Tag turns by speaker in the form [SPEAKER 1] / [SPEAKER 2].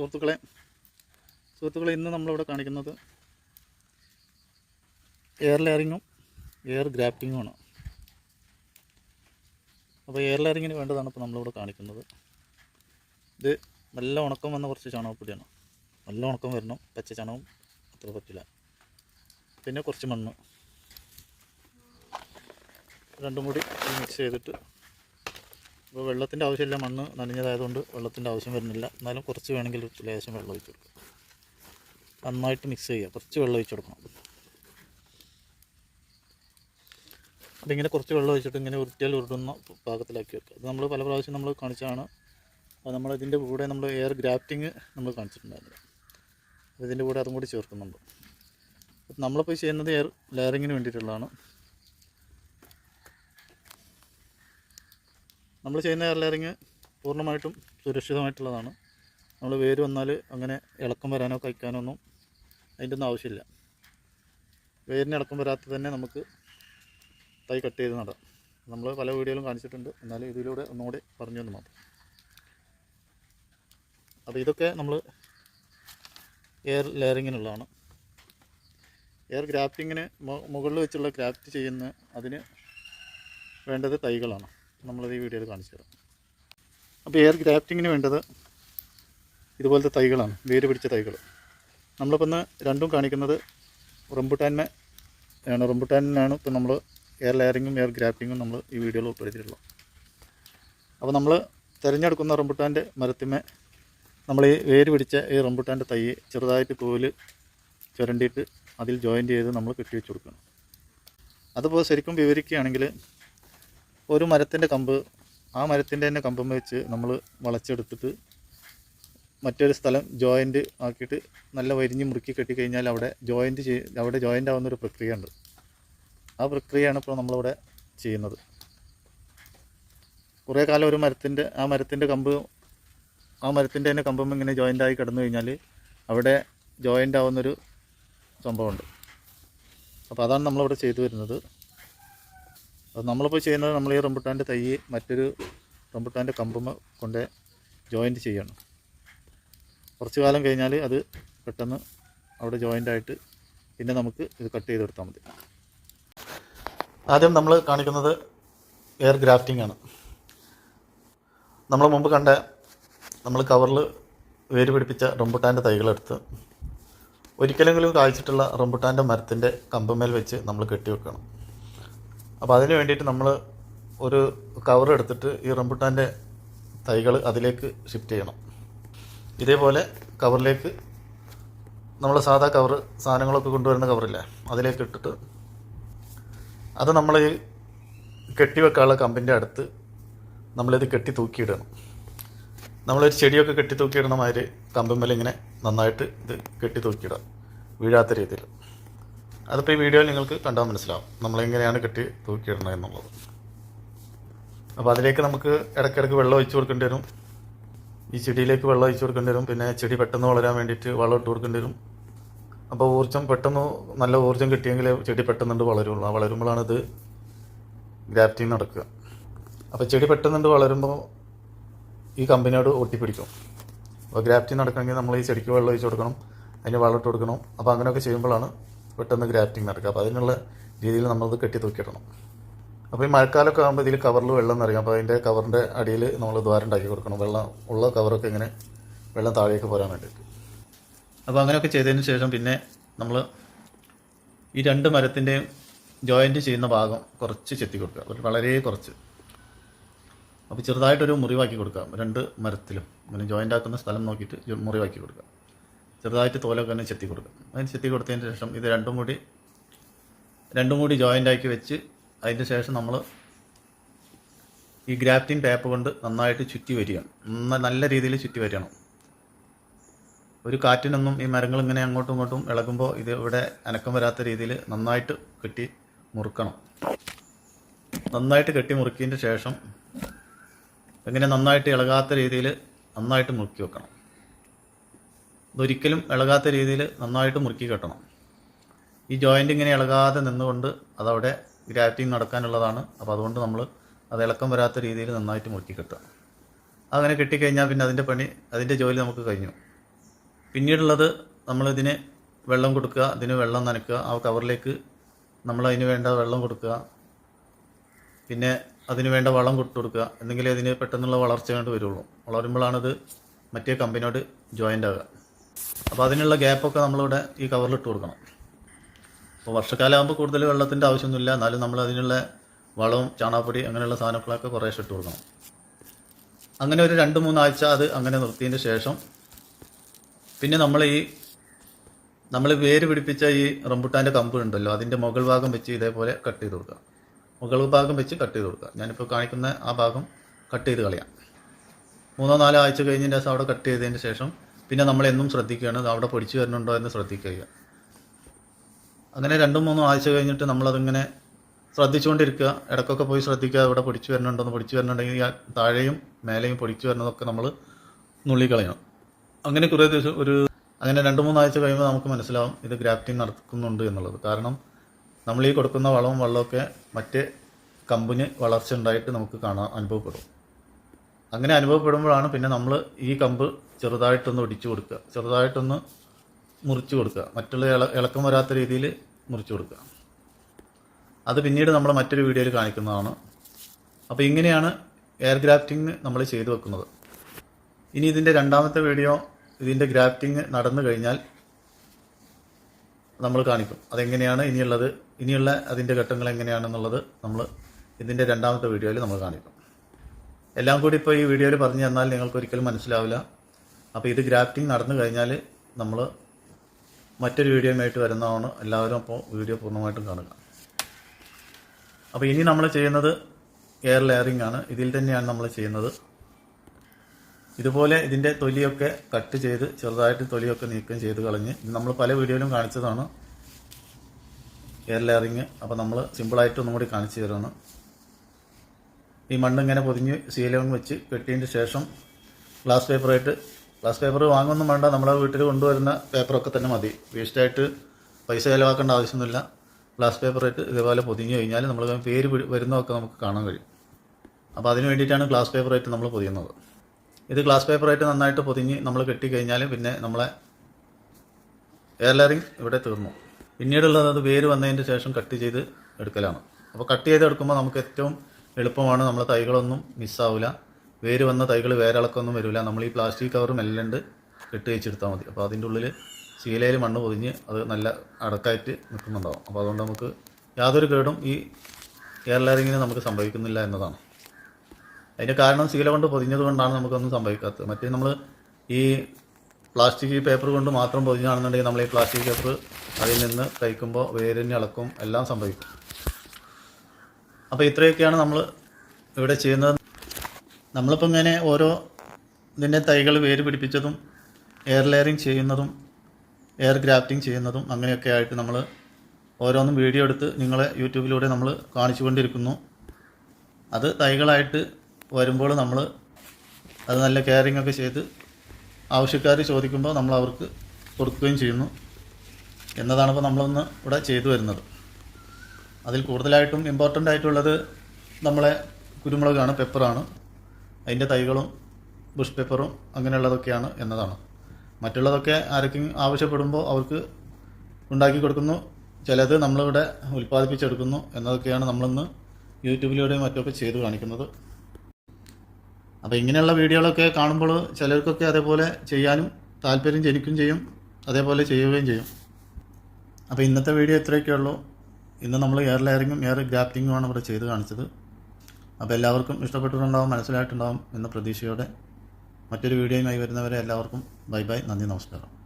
[SPEAKER 1] സുഹൃത്തുക്കളെ സുഹൃത്തുക്കളെ ഇന്ന് നമ്മളിവിടെ കാണിക്കുന്നത് എയർ ലെയറിങ്ങും എയർ ഗ്രാഫ്റ്റിങ്ങുമാണ് അപ്പോൾ എയർ ലെയറിങ്ങിന് വേണ്ടതാണ് ഇപ്പോൾ നമ്മളിവിടെ കാണിക്കുന്നത്. ഇത് നല്ല ഉണക്കം വന്ന കുറച്ച് ചാണകപ്പൊടിയാണ്. നല്ല ഉണക്കം വരണം. പച്ച ചാണകം അത്ര പറ്റില്ല. പിന്നെ കുറച്ച് മണ്ണ്. രണ്ടും കൂടി മിക്സ് ചെയ്തിട്ട് ഇപ്പോൾ വെള്ളത്തിന്റെ ആവശ്യമില്ല മണ്ണ് നനഞ്ഞതായതുകൊണ്ട് വെള്ളത്തിന്റെ ആവശ്യം വരുന്നില്ല. എന്നാലും കുറച്ച് വേണമെങ്കിൽ ലേശം വെള്ളം ഒഴിച്ച് കൊടുക്കുക നന്നായിട്ട് മിക്സ് ചെയ്യുക. കുറച്ച് വെള്ളം ഒഴിച്ച് കൊടുക്കണം. അതിങ്ങനെ കുറച്ച് വെള്ളം ഒഴിച്ചിട്ട് ഇങ്ങനെ ഉരുട്ടിയാൽ ഉരുട്ടുന്ന പാകത്തിലാക്കി വെക്കുക. അത് നമ്മൾ പല പ്രാവശ്യം നമ്മൾ കാണിച്ചതാണ്. അപ്പോൾ നമ്മൾ ഇതിന്റെ കൂടെ നമ്മൾ എയർ ഗ്രാഫ്റ്റിങ് നമ്മൾ കാണിച്ചിട്ടുണ്ടായിരുന്നു. അപ്പോൾ ഇതിന്റെ കൂടെ അതും കൂടി ചേർക്കുന്നുണ്ട്. നമ്മളിപ്പോൾ ചെയ്യുന്നത് എയർ ലെയറിങ്ങിന് വേണ്ടിയിട്ടുള്ളതാണ്. നമ്മൾ ചെയ്യുന്ന എയർ ലെയറിങ് പൂർണമായിട്ടും സുരക്ഷിതമായിട്ടുള്ളതാണ്. നമ്മൾ വേര് വന്നാൽ അങ്ങനെ ഇളക്കം വരാനോ കഴിക്കാനോ ഒന്നും അതിന്റെ ഒന്നും ആവശ്യമില്ല. വേരിന് ഇളക്കം വരാത്ത തന്നെ നമുക്ക് തൈ കട്ട് ചെയ്ത് നടാം. നമ്മൾ പല വീഡിയോയിലും കാണിച്ചിട്ടുണ്ട്. എന്നാലും ഇതിലൂടെ ഒന്നുകൂടി പറഞ്ഞു തന്നു മാത്രം. അപ്പോൾ ഇതൊക്കെ നമ്മൾ എയർ ലെയറിങ്ങിനുള്ളതാണ്. എയർ ഗ്രാഫ്റ്റിങ്ങിന് മുകളിൽ വെച്ചുള്ള ഗ്രാഫ്റ്റ് ചെയ്യുന്ന അതിന് വേണ്ടത് തൈകളാണ്. നമ്മളത് ഈ വീഡിയോയിൽ കാണിച്ചു തരാം. അപ്പോൾ എയർ ഗ്രാഫ്റ്റിങ്ങിന് വേണ്ടത്? ഇതുപോലത്തെ തൈകളാണ് വേര് പിടിച്ച തൈകൾ നമ്മളിപ്പോൾ ഇന്ന് രണ്ടും കാണിക്കുന്നത് റംബുട്ടാനെ ആണ്. റംബുട്ടാനാണ് ഇപ്പോൾ നമ്മൾ എയർ ലെയറിങ്ങും എയർ ഗ്രാഫ്റ്റിങ്ങും നമ്മൾ ഈ വീഡിയോയിൽ ഉൾപ്പെടുത്തിയിട്ടുള്ളത്. അപ്പോൾ നമ്മൾ തിരഞ്ഞെടുക്കുന്ന റംബുട്ടാന്റെ മരത്തിമ്മ നമ്മൾ ഈ വേര് പിടിച്ച ഈ റംബുട്ടാന്റെ തൈ ചെറുതായിട്ട് കോൽ ചുരണ്ടിയിട്ട് അതിൽ ജോയിന്റ് ചെയ്ത് നമ്മൾ കെട്ടി വെച്ച് കൊടുക്കണം. അതുപോലെ ശരിക്കും വിവരിക്കുകയാണെങ്കിൽ ഒരു മരത്തിന്റെ കമ്പ് ആ മരത്തിന്റെ തന്നെ കമ്പം വെച്ച് നമ്മൾ വളച്ചെടുത്തിട്ട് മറ്റൊരു സ്ഥലം ജോയിന്റ് ആക്കിയിട്ട് നല്ല വരിഞ്ഞ് മുറുക്കി കെട്ടിക്കഴിഞ്ഞാൽ അവിടെ ജോയിന്റ് ചെയ് അവിടെ ജോയിന്റ് ആവുന്നൊരു പ്രക്രിയ ഉണ്ട് ആ പ്രക്രിയയാണ് ഇപ്പോൾ നമ്മളിവിടെ ചെയ്യുന്നത്. കുറേ കാലം ഒരു മരത്തിന്റെ ആ മരത്തിന്റെ കമ്പ് ആ മരത്തിന്റെ തന്നെ കമ്പം ഇങ്ങനെ ജോയിന്റ് ആയി കിടന്നു കഴിഞ്ഞാൽ അവിടെ ജോയിന്റ് ആവുന്നൊരു സംഭവമുണ്ട്. അപ്പോൾ അതാണ് നമ്മളിവിടെ ചെയ്തു വരുന്നത്. അത് നമ്മളിപ്പോൾ ചെയ്യുന്നത് നമ്മൾ ഈ റംബുട്ടാന്റെ തൈ മറ്റൊരു റംബുട്ടാന്റെ കമ്പുമ്മ കൊണ്ട് ജോയിന്റ് ചെയ്യണം. കുറച്ച് കാലം കഴിഞ്ഞാൽ അത് പെട്ടെന്ന് അവിടെ ജോയിന്റ് ആയിട്ട് പിന്നെ നമുക്ക് ഇത് കട്ട് ചെയ്തെടുത്താൽ മതി. ആദ്യം നമ്മൾ കാണിക്കുന്നത് എയർ ഗ്രാഫ്റ്റിംഗ് ആണ്. നമ്മൾ മുമ്പ് കണ്ട നമ്മൾ കവറിൽ വേര് പിടിപ്പിച്ച റംബുട്ടാന്റെ തൈകളെടുത്ത് ഒരിക്കലെങ്കിലും കായ്ച്ചിട്ടുള്ള റംബുട്ടാന്റെ മരത്തിന്റെ കമ്പമേൽ വെച്ച് നമ്മൾ കെട്ടി വെക്കണം. അപ്പോൾ അതിന് വേണ്ടിയിട്ട് നമ്മൾ ഒരു കവർ എടുത്തിട്ട് ഈ റംബുട്ടാന്റെ തൈകൾ അതിലേക്ക് ഷിഫ്റ്റ് ചെയ്യണം. ഇതേപോലെ കവറിലേക്ക് നമ്മൾ സാധാ കവർ സാധനങ്ങളൊക്കെ കൊണ്ടുവരുന്ന കവറില്ലേ അതിലേക്ക് ഇട്ടിട്ട് അത് നമ്മൾ ഈ കെട്ടിവെക്കാനുള്ള കമ്പിന്റെ അടുത്ത് നമ്മളിത് കെട്ടി തൂക്കിയിടണം. നമ്മളൊരു ചെടിയൊക്കെ കെട്ടി തൂക്കിയിടുന്ന മാതിരി കമ്പിന്മേൽ ഇങ്ങനെ നന്നായിട്ട് ഇത് കെട്ടി തൂക്കിയിടാം വീഴാത്ത രീതിയിൽ. അതിപ്പോൾ ഈ വീഡിയോയിൽ നിങ്ങൾക്ക് കണ്ടാൽ മനസ്സിലാവും. നമ്മളെങ്ങനെയാണ് കെട്ടി തൂക്കിയിടണത് എന്നുള്ളത്. അപ്പോൾ അതിലേക്ക് നമുക്ക് ഇടയ്ക്കിടയ്ക്ക് വെള്ളം ഒഴിച്ചു കൊടുക്കേണ്ടി വരും. ഈ ചെടിയിലേക്ക് വെള്ളം ഒഴിച്ചു കൊടുക്കേണ്ടി വരും. പിന്നെ ചെടി പെട്ടെന്ന് വളരാൻ വേണ്ടിയിട്ട് വളം ഇട്ട് കൊടുക്കേണ്ടി വരും. അപ്പോൾ ഊർജം പെട്ടെന്ന് നല്ല ഊർജം കിട്ടിയെങ്കിൽ ചെടി പെട്ടെന്നുണ്ട് വളരുള്ളൂ. ആ വളരുമ്പോഴാണ് ഇത് ഗ്രാഫ്റ്റിംഗ് നടക്കുക. അപ്പോൾ ചെടി പെട്ടെന്നുണ്ട് വളരുമ്പോൾ ഈ കമ്പനിയോട് ഒട്ടിപ്പിടിക്കും. അപ്പോൾ ഗ്രാഫ്റ്റിംഗ് നടക്കണമെങ്കിൽ നമ്മൾ ഈ ചെടിക്ക് വെള്ളം ഒഴിച്ചു കൊടുക്കണം. അതിന് വളം ഇട്ട് കൊടുക്കണം. അപ്പോൾ അങ്ങനെയൊക്കെ ചെയ്യുമ്പോഴാണ് പെട്ടെന്ന് ഗ്രാഫ്റ്റിംഗ് നടക്കുക. അപ്പോൾ അതിനുള്ള രീതിയിൽ നമ്മളത് കെട്ടി തൂക്കിയിടണം. അപ്പോൾ ഈ മഴക്കാലമൊക്കെ ആകുമ്പോൾ ഇതിൽ കവറിൽ വെള്ളം നിറയും. അപ്പോൾ അതിന്റെ കവറിന്റെ അടിയിൽ നമ്മൾ ദ്വാരം ഉണ്ടാക്കി കൊടുക്കണം. വെള്ളം ഉള്ള കവറൊക്കെ ഇങ്ങനെ വെള്ളം താഴേക്ക് പോരാൻ വേണ്ടിയിട്ട്. അപ്പോൾ അങ്ങനെയൊക്കെ ചെയ്തതിന് ശേഷം പിന്നെ നമ്മൾ ഈ രണ്ട് മരത്തിന്റെയും ജോയിന്റ് ചെയ്യുന്ന ഭാഗം കുറച്ച് ചെത്തി കൊടുക്കുക. ഒരു വളരെ കുറച്ച്. അപ്പോൾ ചെറുതായിട്ടൊരു മുറിവാക്കി കൊടുക്കുക രണ്ട് മരത്തിലും. അങ്ങനെ ജോയിന്റ് ആക്കുന്ന സ്ഥലം നോക്കിയിട്ട് മുറിവാക്കി കൊടുക്കുക ചെറുതായിട്ട് തോലൊക്കെ തന്നെ ചെത്തി കൊടുക്കും. അതിന് ചെത്തി കൊടുത്തതിന് ശേഷം ഇത് രണ്ടും കൂടി രണ്ടും കൂടി ജോയിന്റ് ആക്കി വെച്ച് അതിന് ശേഷം നമ്മൾ ഈ ഗ്രാഫ്റ്റിംഗ് ടേപ്പ് കൊണ്ട് നന്നായിട്ട് ചുറ്റി വരികയാണ്. നല്ല രീതിയിൽ ചുറ്റി വരണം ഒരു കാറ്റിനൊന്നും ഈ മരങ്ങൾ ഇങ്ങനെ അങ്ങോട്ടും ഇങ്ങോട്ടും ഇളകുമ്പോൾ ഇത് ഇവിടെ അനക്കം വരാത്ത രീതിയിൽ നന്നായിട്ട് കെട്ടി മുറുക്കണം. നന്നായിട്ട് കെട്ടി മുറുക്കിയതിന്റെ ശേഷം ഇങ്ങനെ നന്നായിട്ട് ഇളകാത്ത രീതിയിൽ നന്നായിട്ട് മുറുക്കി വെക്കണം. ഇതൊരിക്കലും ഇളകാത്ത രീതിയിൽ നന്നായിട്ട് മുറുക്കി കെട്ടണം. ഈ ജോയിന്റ് ഇങ്ങനെ ഇളകാതെ നിന്നുകൊണ്ട് അതവിടെ ഗ്രാറ്റിങ് നടക്കാനുള്ളതാണ്. അപ്പോൾ അതുകൊണ്ട് നമ്മൾ അത് ഇളക്കം വരാത്ത രീതിയിൽ നന്നായിട്ട് മുറുക്കി കെട്ടുക. അങ്ങനെ കെട്ടിക്കഴിഞ്ഞാൽ പിന്നെ അതിന്റെ പണി അതിന്റെ ജോലി നമുക്ക് കഴിഞ്ഞു. പിന്നീടുള്ളത് നമ്മളിതിന് വെള്ളം കൊടുക്കുക ഇതിന് വെള്ളം നനയ്ക്കുക ആ കവറിലേക്ക് നമ്മൾ അതിന് വേണ്ട വെള്ളം കൊടുക്കുക പിന്നെ അതിന് വേണ്ട വളം കൊടുത്തു കൊടുക്കുക എന്തെങ്കിലും അതിന് പെട്ടെന്നുള്ള വളർച്ച കണ്ട് വരുള്ളൂ. വളരുമ്പോഴാണത് മറ്റേ കമ്പനിയോട് ജോയിന്റ് ആകുക അപ്പോൾ അതിനുള്ള ഗ്യാപ്പൊക്കെ നമ്മളിവിടെ ഈ കവറിലിട്ട് കൊടുക്കണം. അപ്പോൾ വർഷക്കാലമാകുമ്പോൾ കൂടുതൽ വെള്ളത്തിന്റെ ആവശ്യമൊന്നുമില്ല. എന്നാലും നമ്മൾ അതിനുള്ള വളവും ചാണകപ്പൊടി അങ്ങനെയുള്ള സാധനങ്ങളൊക്കെ കുറേശ്ശെ ഇട്ട് കൊടുക്കണം. അങ്ങനെ ഒരു രണ്ട് മൂന്നാഴ്ച അത് അങ്ങനെ നിർത്തിയതിന് ശേഷം പിന്നെ നമ്മൾ ഈ നമ്മൾ വേര് പിടിപ്പിച്ച ഈ റംബുട്ടാന്റെ കമ്പ് ഉണ്ടല്ലോ അതിന്റെ മുകൾ ഭാഗം വെച്ച് ഇതേപോലെ കട്ട് ചെയ്ത് കൊടുക്കുക. മുകൾ ഭാഗം വെച്ച് കട്ട് ചെയ്ത് കൊടുക്കുക. ഞാനിപ്പോൾ കാണിക്കുന്ന ആ ഭാഗം കട്ട് ചെയ്ത് കളയാം. മൂന്നോ നാലോ ആഴ്ച കഴിഞ്ഞതിന്റെ ശേഷം അവിടെ കട്ട് ചെയ്തതിന് ശേഷം പിന്നെ നമ്മൾ എന്നും ശ്രദ്ധിക്കുകയാണ് അവിടെ പൊടിച്ചു വരുന്നുണ്ടോ എന്ന് ശ്രദ്ധിക്കുക. അങ്ങനെ രണ്ടും മൂന്നും ആഴ്ച കഴിഞ്ഞിട്ട് നമ്മളതിങ്ങനെ ശ്രദ്ധിച്ചുകൊണ്ടിരിക്കുക. ഇടയ്ക്കൊക്കെ പോയി ശ്രദ്ധിക്കുക. ഇവിടെ പൊടിച്ചു വരുന്നുണ്ടോന്ന് പൊടിച്ചു വരുന്നുണ്ടെങ്കിൽ താഴെയും മേലെയും പൊടിച്ചു വരുന്നതൊക്കെ നമ്മൾ നുള്ളിക്കളയണം. അങ്ങനെ കുറേ ദിവസം ഒരു അങ്ങനെ രണ്ട് മൂന്നാഴ്ച കഴിയുമ്പോൾ നമുക്ക് മനസ്സിലാവും ഇത് ഗ്രാഫ്റ്റിംഗ് നടക്കുന്നുണ്ട് എന്നുള്ളത്. കാരണം നമ്മൾ ഈ കൊടുക്കുന്ന വളവും വെള്ളമൊക്കെ മറ്റ് കമ്പിന് വളർച്ച ഉണ്ടായിട്ട് നമുക്ക് കാണാൻ അനുഭവപ്പെടും. അങ്ങനെ അനുഭവപ്പെടുമ്പോഴാണ് പിന്നെ നമ്മൾ ഈ കമ്പ് ചെറുതായിട്ടൊന്ന് ഒടിച്ചു കൊടുക്കുക. ചെറുതായിട്ടൊന്ന് മുറിച്ചു കൊടുക്കുക. മറ്റുള്ള ഇള ഇളക്കം വരാത്ത രീതിയിൽ മുറിച്ചു കൊടുക്കുക. അത് പിന്നീട് നമ്മൾ മറ്റൊരു വീഡിയോയിൽ കാണിക്കുന്നതാണ്. അപ്പോൾ ഇങ്ങനെയാണ് എയർ ഗ്രാഫ്റ്റിംഗ് നമ്മൾ ചെയ്തു വെക്കുന്നത്. ഇനി ഇതിന്റെ രണ്ടാമത്തെ വീഡിയോ ഇതിന്റെ ഗ്രാഫ്റ്റിംഗ് നടന്നു കഴിഞ്ഞാൽ നമ്മൾ കാണിക്കും. അതെങ്ങനെയാണ് ഇനിയുള്ളത് ഇനിയുള്ള അതിന്റെ ഘട്ടങ്ങൾ എങ്ങനെയാണെന്നുള്ളത് നമ്മൾ ഇതിന്റെ രണ്ടാമത്തെ വീഡിയോയിൽ നമ്മൾ കാണിക്കും. എല്ലാം കൂടി ഇപ്പോൾ ഈ വീഡിയോയിൽ പറഞ്ഞു തന്നാൽ നിങ്ങൾക്ക് ഒരിക്കലും മനസ്സിലാവില്ല. അപ്പോൾ ഇത് ഗ്രാഫ്റ്റിംഗ് നടന്നു കഴിഞ്ഞാൽ നമ്മൾ മറ്റൊരു വീഡിയോയുമായിട്ട് വരുന്നതാണ്. എല്ലാവരും അപ്പോൾ വീഡിയോ പൂർണമായിട്ടും കാണുക. അപ്പോൾ ഇനി നമ്മൾ ചെയ്യുന്നത് എയർ ലെയറിംഗ് ആണ്. ഇതിൽ തന്നെയാണ് നമ്മൾ ചെയ്യുന്നത്. ഇതുപോലെ ഇതിന്റെ തൊലിയൊക്കെ കട്ട് ചെയ്ത് ചെറുതായിട്ട് തൊലിയൊക്കെ നീക്കം ചെയ്ത് കളഞ്ഞ് നമ്മൾ പല വീഡിയോയിലും കാണിച്ചതാണ്. എയർ ലെയറിങ് അപ്പോൾ നമ്മൾ സിമ്പിളായിട്ട് ഒന്നും കൂടി കാണിച്ചു തരുന്നു ഈ മണ്ണ് ഇങ്ങനെ പൊതിഞ്ഞ് സീലവും വെച്ച് കെട്ടിയതിന് ശേഷം ഗ്ലാസ് പേപ്പറായിട്ട് ഗ്ലാസ് പേപ്പർ വാങ്ങുമൊന്നും വേണ്ട നമ്മളെ വീട്ടിൽ കൊണ്ടുവരുന്ന പേപ്പറൊക്കെ തന്നെ മതി. വേസ്റ്റായിട്ട് പൈസ ചിലവാക്കേണ്ട ആവശ്യമൊന്നുമില്ല. ഗ്ലാസ് പേപ്പറായിട്ട് ഇതേപോലെ പൊതിഞ്ഞ് കഴിഞ്ഞാൽ നമ്മൾ പേര് വരുന്നതൊക്കെ നമുക്ക് കാണാൻ കഴിയും. അപ്പോൾ അതിന് വേണ്ടിയിട്ടാണ് ഗ്ലാസ് പേപ്പറായിട്ട് നമ്മൾ പൊതിയുന്നത്. ഇത് ഗ്ലാസ് പേപ്പറായിട്ട് നന്നായിട്ട് പൊതിഞ്ഞ് നമ്മൾ കെട്ടിക്കഴിഞ്ഞാൽ പിന്നെ നമ്മളെ എയർലറിങ് ഇവിടെ തീർന്നു. പിന്നീടുള്ളത് അത് വേര് വന്നതിന്റെ ശേഷം കട്ട് ചെയ്ത് എടുക്കലാണ്. അപ്പോൾ കട്ട് ചെയ്ത് എടുക്കുമ്പോൾ നമുക്ക് ഏറ്റവും എളുപ്പമാണ്. നമ്മൾ തൈകളൊന്നും മിസ്സാവില്ല വേര് വന്ന തൈകൾ വേരിളക്കൊന്നും വരില്ല നമ്മൾ ഈ പ്ലാസ്റ്റിക് കവർ മെല്ലണ്ട് കെട്ടി വെച്ചെടുത്താൽ മതി. അപ്പോൾ അതിന്റെ ഉള്ളിൽ ശീലയിൽ മണ്ണ് പൊതിഞ്ഞ് അത് നല്ല അടക്കായിട്ട് നിൽക്കുന്നുണ്ടാവും അപ്പോൾ അതുകൊണ്ട് നമുക്ക് യാതൊരു കേടും ഈ ലെയറിങ്ങിന് നമുക്ക് സംഭവിക്കുന്നില്ല എന്നതാണ്. അതിന്റെ കാരണം ശീല കൊണ്ട് പൊതിഞ്ഞത് കൊണ്ടാണ് നമുക്കൊന്നും സംഭവിക്കാത്തത്. മറ്റേ നമ്മൾ ഈ പ്ലാസ്റ്റിക് പേപ്പർ കൊണ്ട് മാത്രം പൊതിഞ്ഞാണെന്നുണ്ടെങ്കിൽ നമ്മൾ ഈ പ്ലാസ്റ്റിക് പേപ്പർ അതിൽ നിന്ന് കഴിക്കുമ്പോൾ വേരിന് ഇളക്കും എല്ലാം സംഭവിക്കും. അപ്പോൾ ഇത്രയൊക്കെയാണ് നമ്മൾ ഇവിടെ ചെയ്യുന്നത്. നമ്മളിപ്പോൾ ഇങ്ങനെ ഓരോ ഇതിന്റെ തൈകൾ വേര് പിടിപ്പിച്ചതും എയർ ലെയറിങ് ചെയ്യുന്നതും എയർ ഗ്രാഫ്റ്റിംഗ് ചെയ്യുന്നതും അങ്ങനെയൊക്കെ ആയിട്ട് നമ്മൾ ഓരോന്നും വീഡിയോ എടുത്ത് നിങ്ങളെ യൂട്യൂബിലൂടെ നമ്മൾ കാണിച്ചു കൊണ്ടിരിക്കുന്നു അത് തൈകളായിട്ട് വരുമ്പോൾ നമ്മൾ അത് നല്ല കെയറിംഗ് ഒക്കെ ചെയ്ത് ആവശ്യക്കാർ ചോദിക്കുമ്പോൾ നമ്മൾ അവർക്ക് കൊടുക്കുകയും ചെയ്യുന്നു. എന്നതാണ് ഇപ്പോൾ നമ്മളൊന്ന് ഇവിടെ ചെയ്തു വരുന്നത്. അതിൽ കൂടുതലായിട്ടും ഇമ്പോർട്ടന്റ് ആയിട്ടുള്ളത് നമ്മളെ കുരുമുളകാണ് പെപ്പറാണ് അതിന്റെ തൈകളും ബുഷ് പെപ്പറും അങ്ങനെയുള്ളതൊക്കെയാണ് എന്നതാണ്. മറ്റുള്ളതൊക്കെ ആർക്കെങ്കിലും ആവശ്യപ്പെടുമ്പോൾ അവർക്ക് ഉണ്ടാക്കി കൊടുക്കുന്നു. ചിലത് നമ്മളിവിടെ ഉൽപ്പാദിപ്പിച്ചെടുക്കുന്നു എന്നതൊക്കെയാണ് നമ്മളിന്ന് യൂട്യൂബിലൂടെയും മറ്റൊക്കെ ചെയ്തു കാണിക്കുന്നത്. അപ്പോൾ ഇങ്ങനെയുള്ള വീഡിയോകളൊക്കെ കാണുമ്പോൾ ചിലർക്കൊക്കെ അതേപോലെ ചെയ്യാനും താല്പര്യം ജനിക്കും ചെയ്യും അതേപോലെ ചെയ്യുകയും ചെയ്യും. അപ്പോൾ ഇന്നത്തെ വീഡിയോ ഇത്രയൊക്കെ ഉള്ളൂ ഇന്ന് നമ്മൾ എയർ ലെയറിങ്ങും എയർ ഗ്രാഫ്റ്റിങ്ങുമാണ് ഇവിടെ ചെയ്ത് കാണിച്ചത്. അപ്പോൾ എല്ലാവർക്കും ഇഷ്ടപ്പെട്ടിട്ടുണ്ടാവും മനസ്സിലായിട്ടുണ്ടാവും എന്ന പ്രതീക്ഷയോടെ മറ്റൊരു വീഡിയോയുമായി വരുന്നവരെ എല്ലാവർക്കും ബൈ ബൈ നന്ദി നമസ്കാരം.